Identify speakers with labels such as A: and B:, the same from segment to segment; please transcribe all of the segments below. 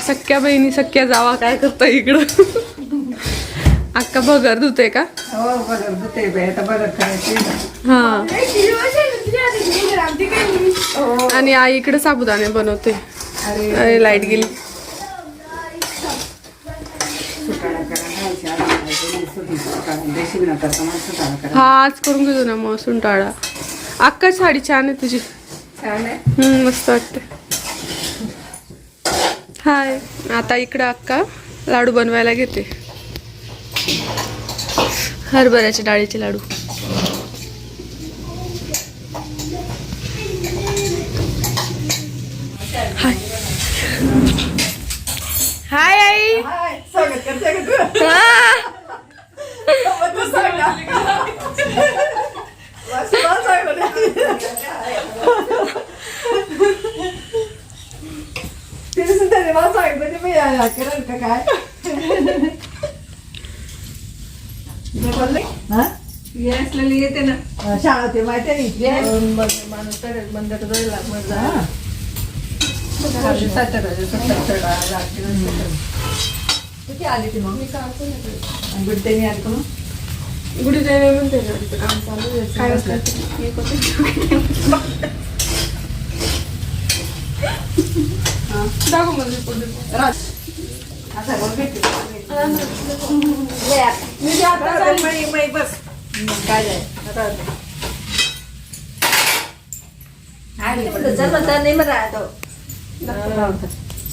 A: सख्या बहिणी सख्या जावा काय करता इकडं? अक्का बगर धुते का?
B: हो आता करायचे
A: हा. आणि आई इकडे साबुदाणे बनवते
B: अरे.
A: लाइट गेली. हा आज करून घेतो ना मग सुंटाळा. अक्का साडी छान आहे तुझी.
B: छान आहे.
A: मस्त वाटते हाय. आता इकडं अक्का लाडू बनवायला घेते. हरभऱ्याच्या डाळीचे लाडू. हाय. हाय आई
B: हाय, स्वागत करते का तू?
A: हा.
B: मग तू सांग ना. बस, बस, सांग ना. तिने सुद्धा रे, मला सांगितलं ते मी या- करेल का काय मी बोलले, हा?
C: येते ना
B: अं, शाळा ते माहिती आहे नी?
C: माणूस बंद करायला मजा
B: हा. किती आली ती मग आणि गुड्डेनी आली का मग
A: गुढी काम चालू आहे. काय होतं. हा. दाखव मला report दे.
B: राज. असा बोल भेटली.
A: मी जे आता
B: आता मळी- मळी बस. मग काय जाय आता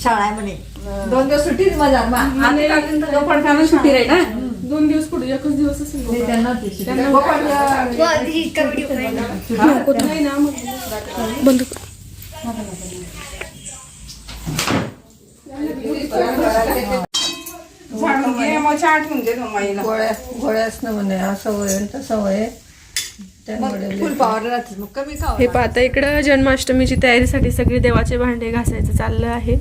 B: शाळा म्हणे दोन दिवस सुट्टीच मजा
A: गोपाळकाला सुट्टी राहील ना दोन दिवस पुढे एकच दिवस असेल
B: त्यांना
A: नाही ना मग बंद
C: गोळ्या गोळ्याच ना म्हणे असं तसं
A: हे पाहता इकडं जन्माष्टमीची तयारीसाठी सगळे देवाचे भांडे घासायचं चाललं आहे.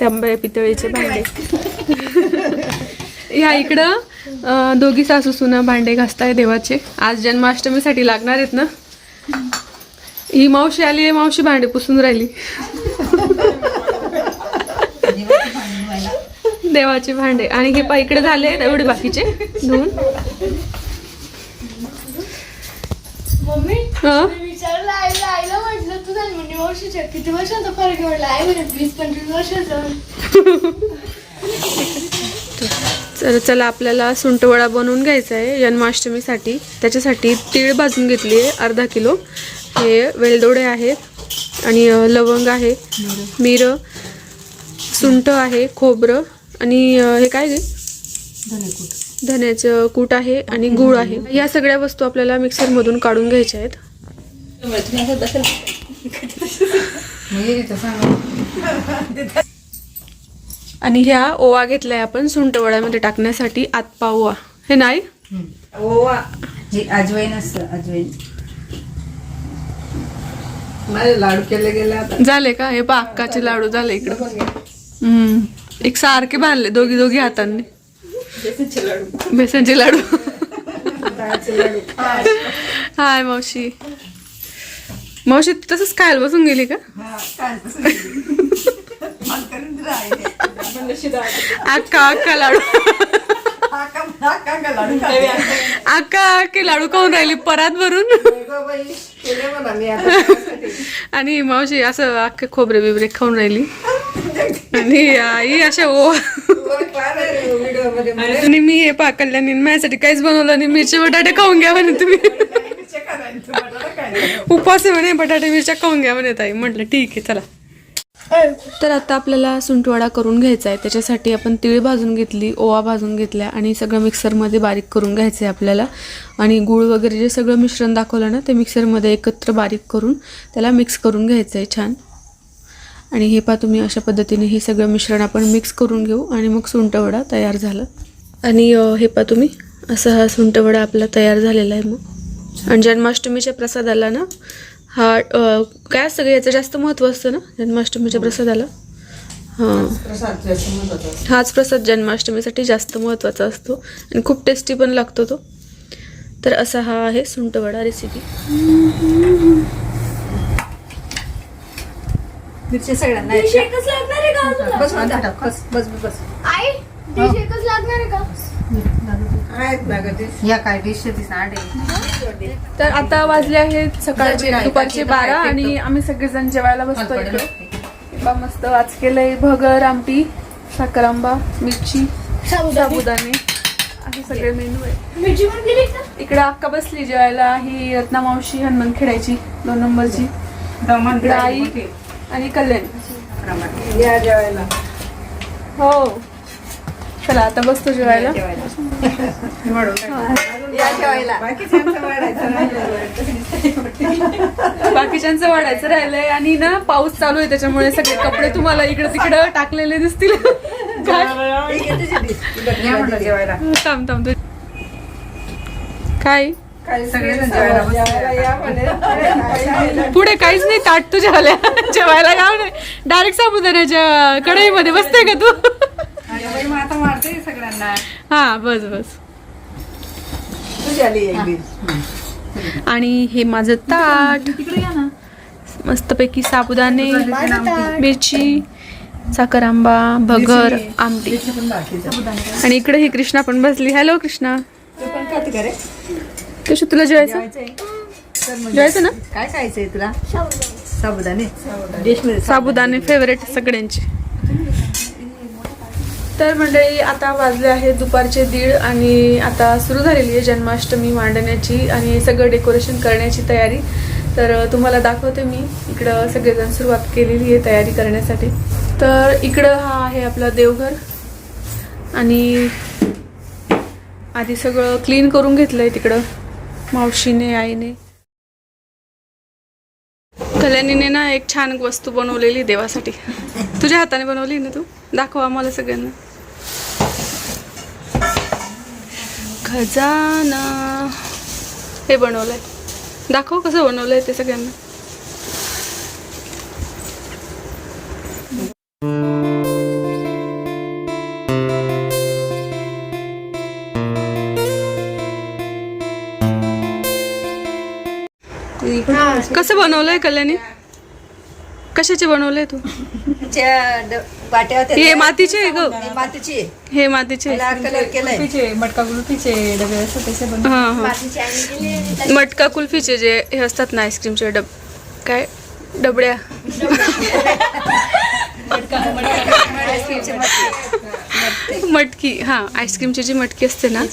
A: तांबे पितळेचे भांडे. ह्या इकडं दोघी सासू सुना भांडे घासताय देवाचे. आज जन्माष्टमीसाठी लागणार आहेत ना? ही मावशी आली आहे मावशी भांडे पुसून राहिली. देवाचे भांडे. आणि हे पा इकडे झाले एवढे बाकीचे. धुवून.
D: मम्मी? मी विचारलं आईला आईला म्हटलं तू झाली म्हणजे वर्षाच्या किती वर्षाचा फरक आहे? म्हटलं आई म्हणे वीस पंचवीस वर्षाचा
A: तर चला आपल्याला सुंटवडा बनवून घ्यायचा आहे जन्माष्टमीसाठी. त्याच्यासाठी तीळ भाजून घेतली आहे अर्धा किलो. हे वेलदोडे आहेत आणि लवंग आहे मिरं सुंठ आहे खोबरं. आणि हे काय गे? धन्याचं कूट आहे आणि गूळ आहे. या सगळ्या वस्तू आपल्याला मिक्सरमधून काढून घ्यायच्या आहेत. आणि ह्या ओवा घेतलाय आपण सुंटवड्यामध्ये टाकण्यासाठी आतपा ओवा हे नाही?
B: ओवा. अजवाईन असतं अजवाईन.
C: लाडू केले गेले
A: झाले का? हे पाकाचे लाडू झाले इकडं. हम्म. एक सारखे बांधले दोघी दोघी हातांनी. बेसनचे लाडू. हाय मावशी. मावशी तसंच खायला बसून गेली का. अक्का अक्का लाडू? अक्का अक्के लाडू खाऊन राहिली परात भरून. आणि मावशी असं अख्खे खोबरे बिबरे खाऊन राहिली. आणि आई अशा
B: हो. ओ
A: आणि मी हे पा कल्याणी माझ्यासाठी काहीच बनवलं आणि मिरची बटाटे खाऊन घ्या म्हणे तुम्ही.
B: उपास
A: उपवास म्हणे बटाटे मिरच्या खाऊन घ्या म्हणे ताई. म्हटलं ठीक आहे चला. तर आता आपल्याला सुंटवडा करून घ्यायचा आहे. त्याच्यासाठी आपण तिळ भाजून घेतली ओवा भाजून घेतल्या आणि सगळं मिक्सरमध्ये बारीक करून घ्यायचं आहे आपल्याला. आणि गूळ वगैरे जे सगळं मिश्रण दाखवलं ना ते मिक्सरमध्ये एकत्र बारीक करून त्याला मिक्स करून घ्यायचं आहे छान. आणि हे पहा तुम्ही अशा पद्धतीने हे सगळं मिश्रण आपण मिक्स करून घेऊ आणि मग सुंटवडा तयार झाला. आणि हे पहा तुम्ही असं हा सुंटवडा आपला तयार झालेला आहे मग. आणि जन्माष्टमीच्या प्रसादाला ना हा काय असतं याचं जास्त महत्त्व असतं ना जन्माष्टमीच्या प्रसादाला? हां.
B: प्रसाद
A: हाच प्रसाद जन्माष्टमीसाठी जास्त महत्त्वाचा असतो आणि खूप टेस्टी पण लागतो तो. तर असा हा आहे सुंटवडा रेसिपी
B: मिरची सगळ्यांना
D: डिश एकच लागणार आहे का तुला?
B: बस बस बस बस बस
D: आई डिश एकच लागणार आहे का?
B: आहेत ना गं ते या काय डिश ती सांडे
A: तर आता वाजले आहेत सकाळचे दुपारचे बारा आणि. आम्ही सगळेजण जेवायला बसतो इकडे. बा मस्त वाच केलंय भगर आमटी साखर आंबा मिरची साबुदाणे. असे सगळे मेनू आहे
D: मिरची पण केली का?
A: इकडे अक्का बसली जेवायला. ही रत्ना मावशी हनुमान खेळायची दोन नंबरची. इकडे आई आणि कल्याण.
B: या जेवायला.
A: हो. चला आता बसतो जेवायला.
B: या जेवायला. बाकीच्यांचं वाढायचं
A: राहिलंय. आणि ना पाऊस चालू आहे त्याच्यामुळे सगळे कपडे तुम्हाला इकडे तिकडे टाकलेले दिसतील. काय? थांब. काय. पुढे काहीच नाही ताट तुझ्या वाल्या जेवायला गाव नाही. डायरेक्ट साबुदाण्याच्या कढईमध्ये बसते का तू?
B: आता मारते सगळ्यांना.
A: हा बस बस. आणि हे माझं ताट. मस्तपैकी साबुदाणे मिरची साखर आंबा भगर आमटी. आणि इकडे ही कृष्णा पण बसली. हॅलो कृष्णा. कशी तुला जेवायचं?
B: तर मग
A: जेवायचं ना?
B: काय खायचंय तुला? साबुदाणे.
A: साबुदाणे. फेवरेट सगळ्यांचे. तर मंडळी आता वाजले आहेत दुपारचे दीड आणि आता सुरू झालेली आहे जन्माष्टमी मांडण्याची आणि सगळं डेकोरेशन करण्याची तयारी. तर तुम्हाला दाखवते मी. इकडं सगळेजण सुरुवात केलेली आहे तयारी करण्यासाठी. तर इकडं हा आहे आपलं देवघर. आणि आधी सगळं क्लीन करून घेतलं आहे तिकडं. मावशीने आईने. कल्याणीने ना एक छान वस्तू बनवलेली देवासाठी. तुझ्या हाताने बनवली ना तू? दाखव आम्हाला सगळ्यांना. खजाना. हे बनवलंय. दाखव कसं बनवलंय ते सगळ्यांना. कसं बनवलंय कल्याणी कशाचे बनवलंय तू हे. मातीचे आहे ग
B: हे मातीची
A: हे मातीचे
B: लाल कलर केलाय
C: मटका गुलपीचे डबे असतात
A: हा हा मटका कुल्फीचे जे हे असतात ना आईस्क्रीमचे डब काय डबड्या मटकी हा आईस्क्रीमची जी मटकी असते ना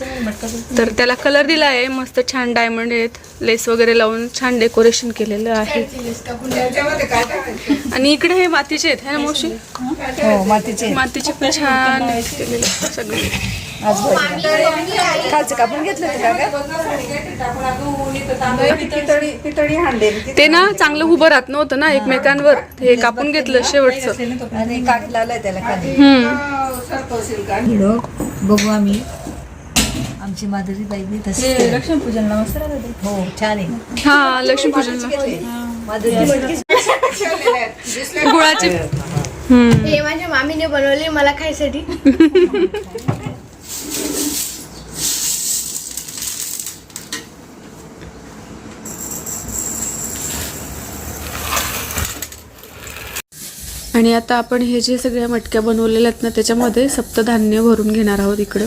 A: तर त्याला कलर दिला आहे मस्त छान डायमंड आहेत. लेस वगैरे लावून छान डेकोरेशन केलेलं आहे. आणि इकडे हे मातीचे आहेत है ना मावशी?
B: हो मातीचे
A: मातीचे पण छान केलेले सगळे.
B: खालचं कापून घेतलं पितळी पितळी हांडे
A: ते ना चांगलं उभं राहत नव्हतं ना एकमेकांवर. हे कापून घेतलं शेवटचं.
B: आणि काठ लावलंय त्याला खाली.
E: बघू आम्ही. आमची माधुरी बाई बी तशी
C: लक्ष्मीपूजनला मस्त राहते
E: हो छान आहे.
A: हा लक्ष्मीपूजनला.
E: माधुरी
A: गुळाचे.
D: हे माझ्या मामीने बनवले मला खायसाठी.
A: आणि आता आपण हे जे सगळ्या मटक्या बनवलेल्या आहेत ना त्याच्यामध्ये सप्तधान्य भरून घेणार आहोत इकडं.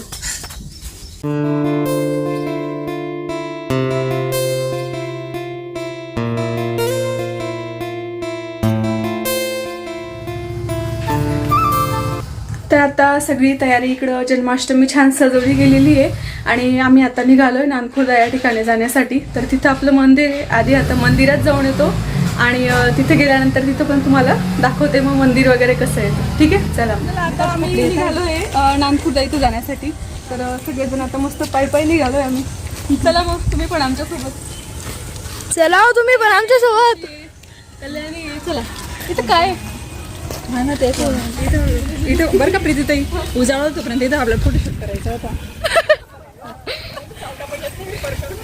A: तर आता सगळी तयारी इकडं जन्माष्टमी छान सजवली गेलेली आहे. आणि आम्ही आता निघालोय नानखुर्दा या ठिकाणी जाण्यासाठी. तर तिथं आपलं मंदिर आहे. आधी आता मंदिरात जाऊन येतो. आणि तिथे गेल्यानंतर तिथं पण तुम्हाला दाखवते मग मंदिर वगैरे कसं आहे. ठीक आहे? चला. आता आम्ही निघालोय नानखुर्दा इथं जाण्यासाठी. तर सगळेजण आता मस्त पायी पायी निघालोय आम्ही. चला मग तुम्ही पण आमच्यासोबत.
D: चला हो तुम्ही पण आमच्यासोबत
A: कल्याणी चला. इथं काय? ना ते इथं इथं बरं का प्रीतीताई उजाळा तोपर्यंत इथं आपला फोटोशूट करायचा होता.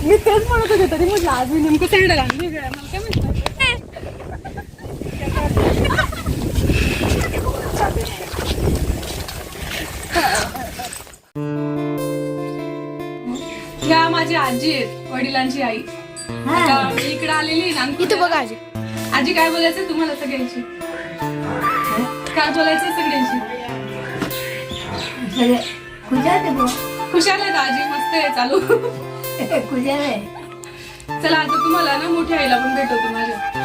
A: मी तेच म्हणत होते तरी म्हटलं आज मी नेमकं सँडल आणली मला काय म्हटलं ह्या माझी आजी आहेत वडिलांची आई. आता मी इकडे आलेली ना
D: इथं बघा आजी
A: आजी काय बोलायचं तुम्हाला सगळ्यांशी? काय बोलायचं सगळ्यांशी?
C: सगळे खुशाल
A: दाजी मस्त आहे चालू.
C: खुशाल आहे.
A: चला आता तुम्हाला ना मोठ्या आईला पण भेटवतो माझ्या.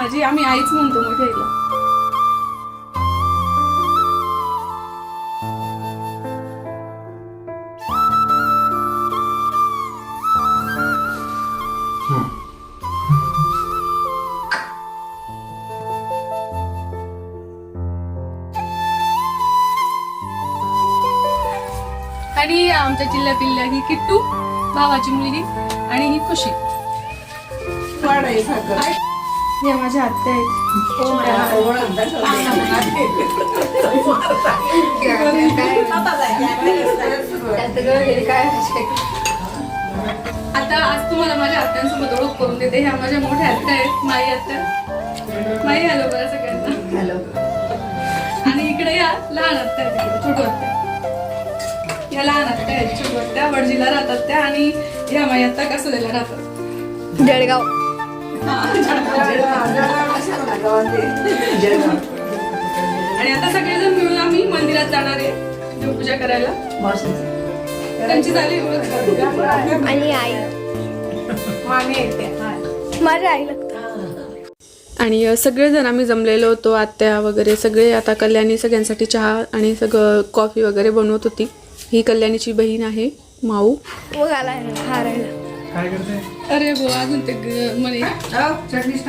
A: माझी आम्ही आईच म्हणतो मोठी आईला आणि आमच्या चिल्ल्या पिल्ल्या ही किट्टू भावाची मुलगी आणि ही खुशी.
C: वाढ आहे साखर.
A: या माझ्या आत्या आहेत. आता आज तुम्हाला माझ्या आत्यांसोबत ओळख करून देते. ह्या माझ्या मोठ्या आत्या आहेत माई आत्या. माई हॅलो बरं सगळ्यांना.
C: हॅलो.
A: आणि इकडे या लहान आत्या आहेत छोटू आत्या. या लहान आत्या आहेत छोटू आत्या. वडजीला राहतात त्या आणि ह्या माई आत्या कसोलीला राहतात.
D: जळगाव.
A: आणि आता सगळेजण मिळून आम्ही मंदिरात जाणार आहे. देवपूजा करायला. त्यांची झाली.
D: आणि आई. माझ्या आई
A: आणि सगळेजण आम्ही जमलेलो होतो आत्या वगैरे सगळे आता कल्याणी सगळ्यांसाठी चहा आणि सगळं कॉफी वगैरे बनवत होती. ही कल्याणीची बहीण आहे माऊ.
D: मग आला हारायला
A: अरे गो अजून ते ग- म्हणे
B: चटणीच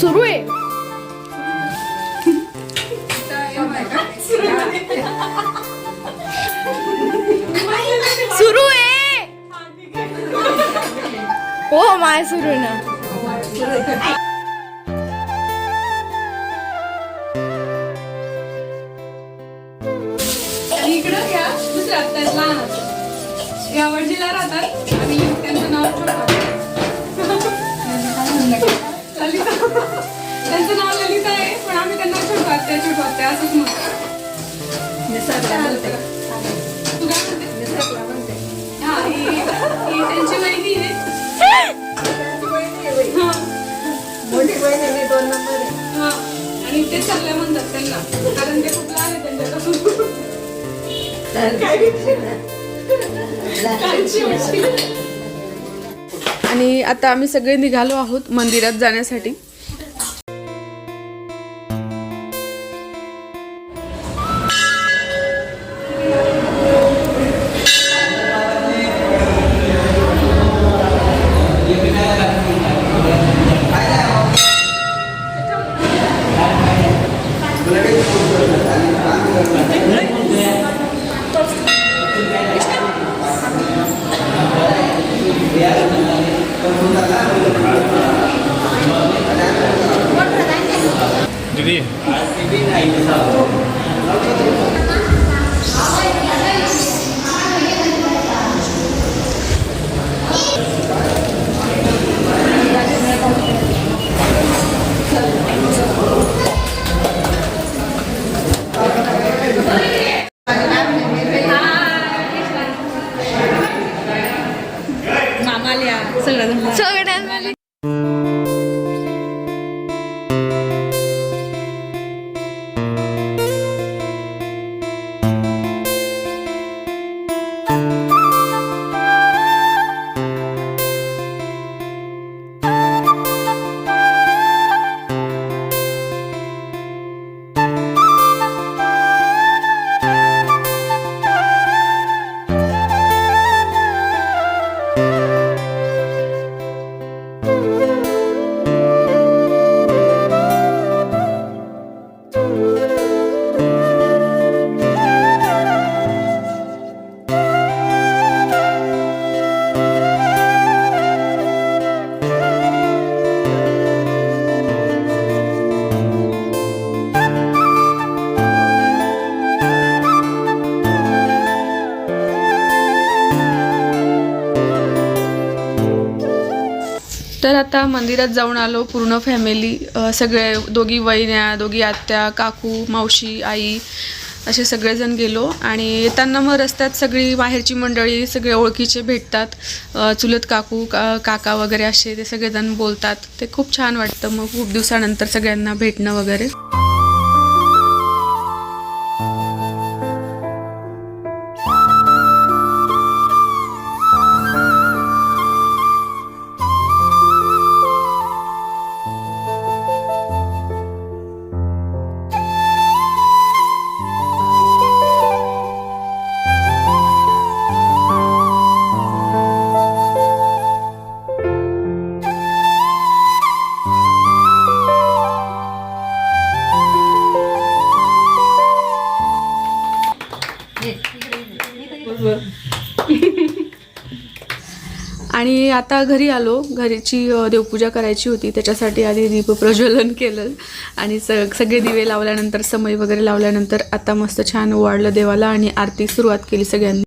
D: सुरू आहे. सुरू आहे. हो माय सुरू ना.
A: आणि इकडं ह्या दुसऱ्या आत्या लहान आत्या या वडजीला राहतात आणि त्यांचं नाव ललिता त्यांचं नाव ललिता आहे पण आम्ही त्यांना छोटो आत्या छोटो आत्या असंच म्हणतो तू काय म्हणते? हा ही त्यांची वहिनी आहे. हा.
C: मोठी दोन नंबर आहे.
A: हा. आणि ते चालल्या म्हणतात त्यांना कारण ते खूप लहान आहे त्यांच्यापासून आणि आता आम्ही सगळे निघालो आहोत मंदिरात जाण्यासाठी.
F: दीदी
A: मंदिरात जाऊन आलो पूर्ण फॅमिली सगळे दोघी वहिन्या दोघी आत्या काकू मावशी आई असे सगळेजण गेलो आणि येताना मग रस्त्यात सगळी बाहेरची मंडळी सगळे ओळखीचे भेटतात. चुलत काकू का काका वगैरे असे ते सगळेजण बोलतात. ते खूप छान वाटतं मग खूप दिवसानंतर सगळ्यांना भेटणं वगैरे. आता घरी आलो. घरीची देवपूजा करायची होती. त्याच्यासाठी आधी दीप प्रज्वलन केलं आणि स सगळे दिवे लावल्यानंतर समय वगैरे लावल्यानंतर आता मस्त छान वाढलं देवाला आणि आरती सुरुवात केली सगळ्यांनी.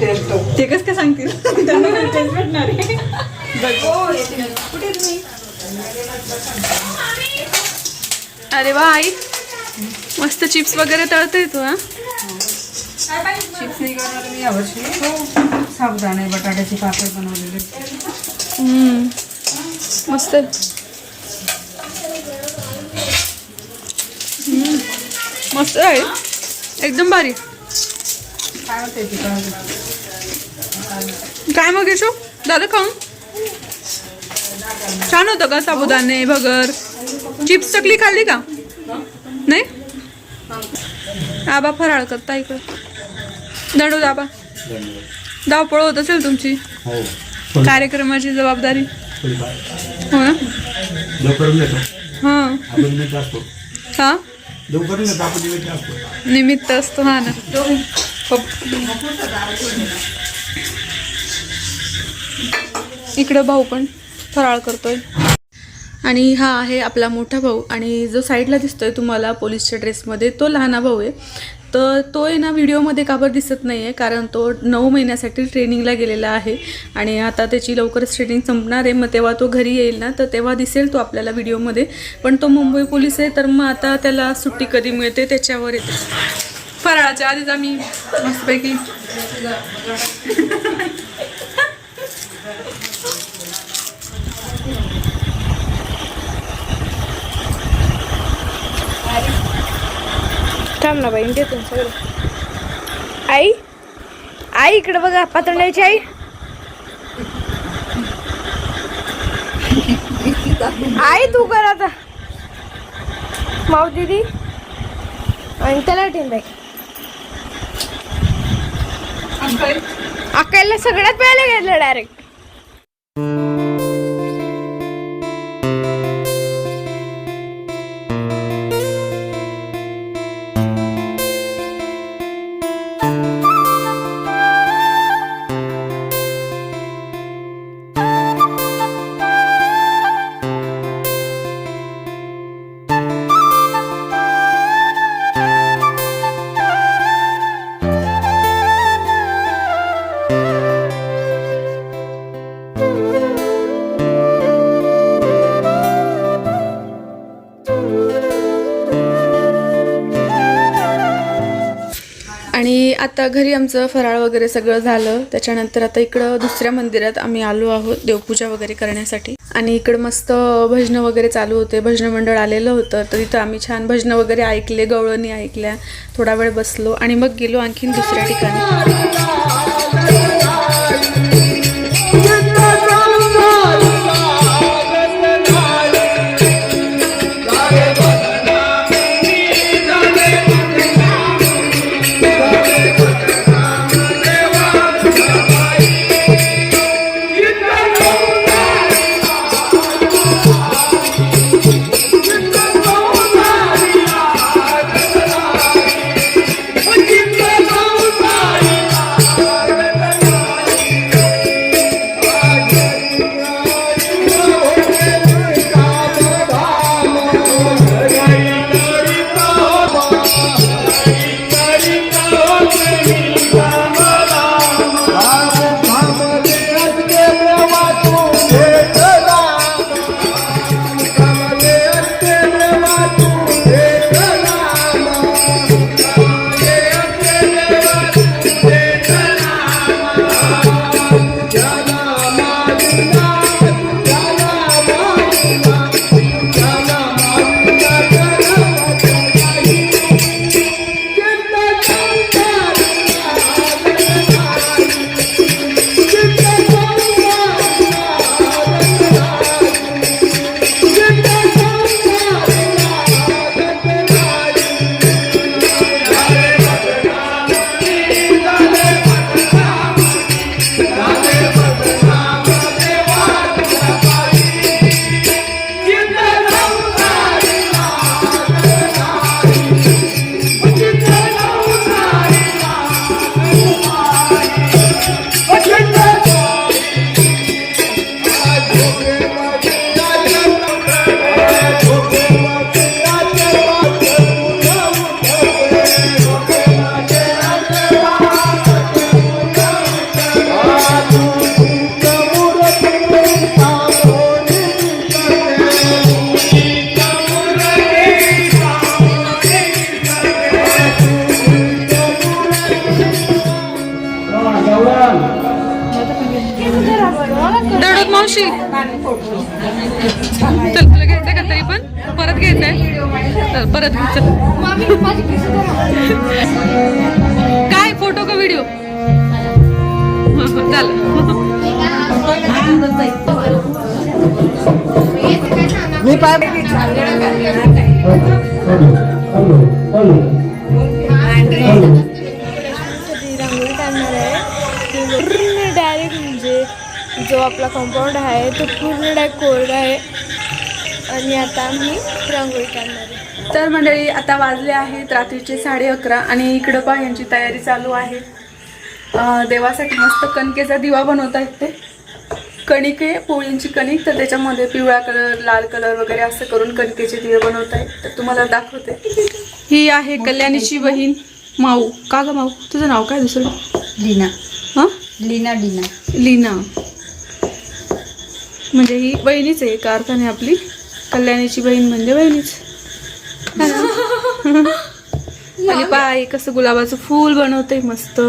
B: टेस्ट
A: ते. कसं काय सांगतील? त्यांना टेस्ट भेटणार आहे. अरे वा आई. मस्त चिप्स वगैरे तळते तू हा?
B: चिप्स नाही करणार मी यावर्षी. साबुदाणे बटाट्याचे पापड बनवलेले.
A: हम्म. मस्त. मस्त आहे. एकदम भारी.
B: काय
A: मग यशो? दादा खाऊन. छान होतं का साबुदाणे भगर? चिप्स चकली खाल्ली का? नाही? आबा फराळ करता इकडं. दंडू दाबा धावपळ होत असेल तुमची. कार्यक्रमाची जबाबदारी. हो ना? हां. हां?
F: निमित्त असतो
A: हा ना. इकडं भाऊ पण फराळ करतोय. आणि हा आहे आपला मोठा भाऊ आणि जो साईडला दिसतोय तुम्हाला पोलीसच्या ड्रेसमध्ये तो लहाना भाऊ आहे. तर तो आहे ना व्हिडिओमध्ये का बरं दिसत नाही आहे कारण तो नऊ महिन्यासाठी ट्रेनिंगला गेलेला आहे. आणि आता त्याची लवकरच ट्रेनिंग संपणार आहे. मग तेव्हा तो घरी येईल ना तर तेव्हा दिसेल तो आपल्याला व्हिडिओमध्ये. पण तो मुंबई पोलीस आहे तर मग आता त्याला सुट्टी कधी मिळते त्याच्यावर येते. फराळाच्या आधीच आम्ही मस्तपैकी
D: थांब ना बाई देतो सगळं. आई? आई इकडे बघा पातळण्याची आई. आई तू कर आता. माऊ दिदी आणि त्याला टीम बाई. अक्काला सगळ्यात पहिला घेतलं डायरेक्ट
A: घरी आमचं फराळ वगैरे सगळं झालं. त्याच्यानंतर आता इकडं दुसऱ्या मंदिरात आम्ही आलो आहोत देवपूजा वगैरे करण्यासाठी. आणि इकडं मस्त भजनं वगैरे चालू होते. भजन मंडळ आलेलं होतं. तर इथं आम्ही छान भजनं वगैरे ऐकले गवळणी ऐकल्या. थोडा वेळ बसलो आणि मग गेलो आणखीन दुसऱ्या ठिकाणी. परत काय फोटो का व्हिडिओ? चाल.
C: मी
D: डायरेक्ट म्हणजे जो आपला कंपाऊंड आहे तो पूर्ण डायरेक्ट कोरडा आहे. आणि आता आम्ही रांगोळी काढणार
A: तर मंडळी आता वाजले आहेत रात्रीचे साडे अकरा आणि इकडं पा यांची तयारी चालू आहे. देवासाठी मस्त कणकेचा दिवा बनवत आहेत ते. कणिक आहे पोळींची कणिक तर त्याच्यामध्ये पिवळा कलर लाल कलर वगैरे असं करून कणकेचे दिवे बनवत आहेत. तर तुम्हाला दाखवते. ही आहे कल्याणीची बहीण माऊ. का ग माऊ? तुझं नाव काय दुसरं?
E: लीना.
A: हां?
E: लीना लीना.
A: लीना. म्हणजे ही बहिणीच आहे एका अर्थाने आपली. कल्याणीची बहीण म्हणजे बहिणीच? आणि पाय कसं गुलाबाचं फूल बनवते मस्त.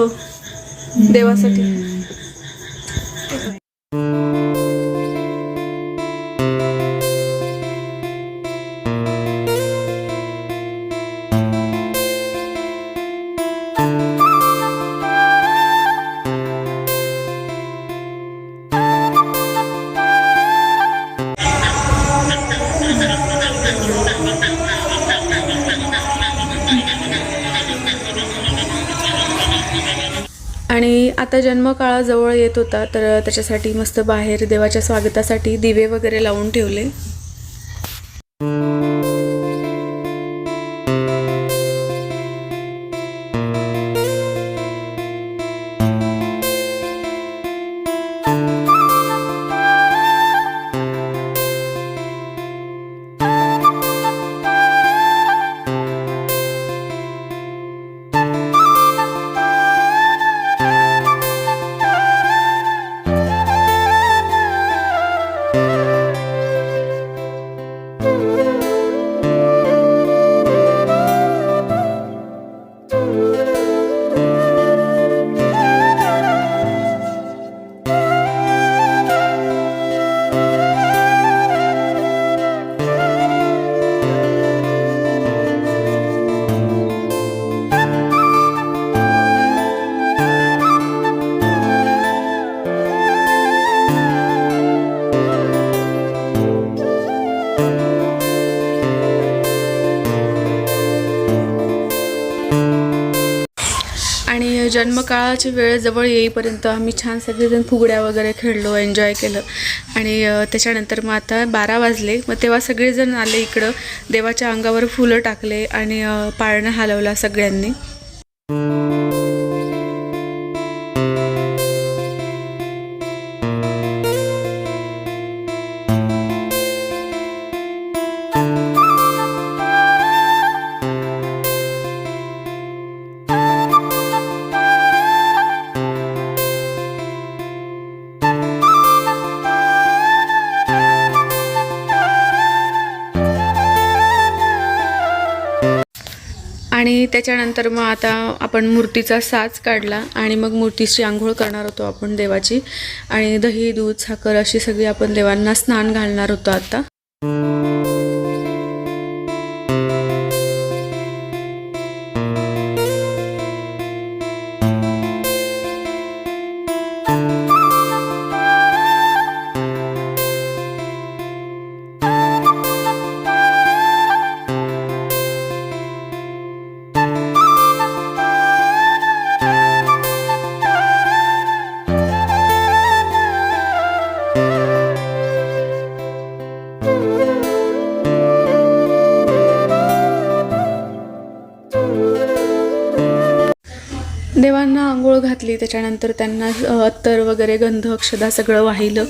A: देवासाठी. आणि आता जन्मकाळाजवळ येत होता तर त्याच्यासाठी मस्त बाहेर देवाच्या स्वागतासाठी दिवे वगैरे लावून ठेवले. आणि जन्मकाळाची वेळ जवळ येईपर्यंत आम्ही छान सगळेजण फुगड्या वगैरे खेळलो एन्जॉय केलं. आणि त्याच्यानंतर मग आता बारा वाजले. मग तेव्हा सगळेजण आले इकडं. देवाच्या अंगावर फुलं टाकले आणि पाळणं हलवला सगळ्यांनी. आणि त्याच्यानंतर मग आता आपण मूर्तीचा साज काढला आणि मग मूर्तीची आंघोळ करणार होतो आपण देवाची. आणि दही दूध साखर अशी सगळी आपण देवांना स्नान घालणार होतो आता. देवांना आंघोळ घातली त्याच्यानंतर त्यांना अत्तर वगैरे गंध अक्षदा सगळं वाहिलं.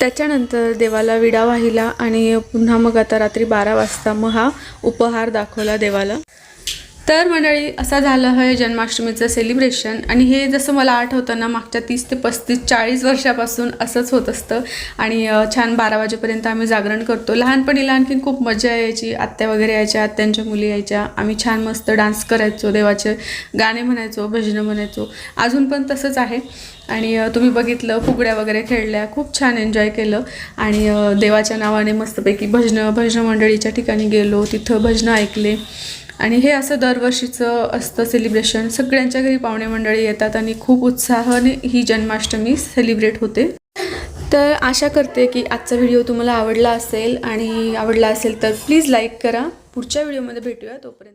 A: त्याच्यानंतर देवाला विडा वाहिला आणि पुन्हा मग आता रात्री बारा वाजता मग हा उपहार दाखवला देवाला. तर मंडळी असं झालं आहे जन्माष्टमीचं सेलिब्रेशन आणि हे जसं मला आठवतं ना मागच्या तीस ते पस्तीस चाळीस वर्षापासून असंच होत असतं. आणि छान बारा वाजेपर्यंत आम्ही जागरण करतो. लहानपणीला आणखीन खूप मजा यायची. आत्या वगैरे यायच्या आत्यांच्या मुली यायच्या. आम्ही छान मस्त डान्स करायचो देवाचे गाणे म्हणायचो भजनं म्हणायचो. अजून पण तसंच आहे. आणि तुम्ही बघितलं फुगड्या वगैरे खेळल्या खूप छान एन्जॉय केलं. आणि देवाच्या नावाने मस्तपैकी भजनं भजन मंडळीच्या ठिकाणी गेलो तिथं भजनं ऐकले. आणि हे असं दरवर्षीचं असतं सेलिब्रेशन सगळ्यांच्या घरी पाहुणे मंडळी येतात आणि खूप उत्साहाने ही जन्माष्टमी सेलिब्रेट होते. तर आशा करते की आजचा व्हिडिओ तुम्हाला आवडला असेल आणि आवडला असेल तर प्लीज लाईक करा. पुढच्या व्हिडिओमध्ये भेटूया तोपर्यंत.